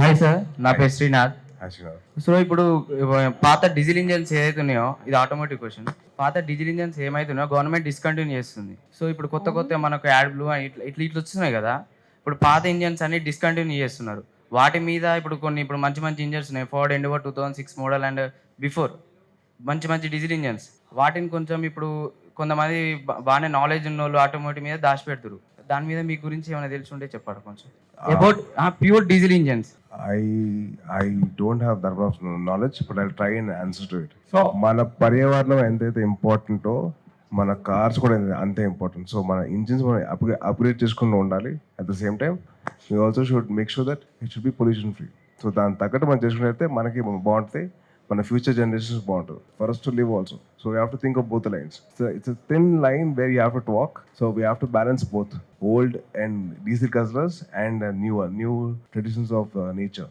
Hi sir. నా పేరు Srinath. So ఇప్పుడు పాత డీజిల్ ఇంజన్స్ ఏదైతే ఉన్నాయో ఇది ఆటోమేటిక్ క్వశ్చన్ పాత డీజిల్ ఇంజన్స్ ఏమైతున్నాయో గవర్నమెంట్ డిస్కంటిన్యూ చేస్తుంది. సో ఇప్పుడు కొత్త కొత్త మనకు యాడ్ బ్లూ ఇట్లా ఇట్లా ఇట్లా వస్తున్నాయి కదా. ఇప్పుడు పాత ఇంజన్స్ అన్ని డిస్కంటిన్యూ చేస్తున్నారు. వాటి మీద ఇప్పుడు కొన్ని ఇప్పుడు మంచి మంచి ఇంజన్స్ ఉన్నాయి. Ford Endeavour two thousand six model and before మంచి మంచి డీజిల్ ఇంజన్స్. వాటిని కొంచెం ఇప్పుడు కొంతమంది బాగానే నాలెడ్జ్ ఉన్న వాళ్ళు ఆటోమేటిక్ మీద దాచిపెడతారు దాని మీద మీ గురించి ఏమైనా తెలిసి ఉంటే చెప్పాడు కొంచెం? About pure diesel engines. I I don't have that of knowledge but I try and answer to it so మన పర్యావరణం ఎంతైతే ఇంపార్టెంటో మన కార్స్ కూడా అంతే ఇంపార్టెంట్ సో మన ఇంజిన్స్ మనం అప్గ్రేడ్ అప్గ్రేడ్ చేసుకుంటూ ఉండాలి. At the same time we also should make sure that it should be pollution free so దాని తగ్గట్టు మనం చేసుకున్నైతే మనకి బాగుంటుంది. మన ఫ్యూచర్ జనరేషన్స్ బాగుంటుంది for us to live also so we have to think of both lines so it's thin line where you have to walk so we have to balance both old and diesel culturals and new new traditions of nature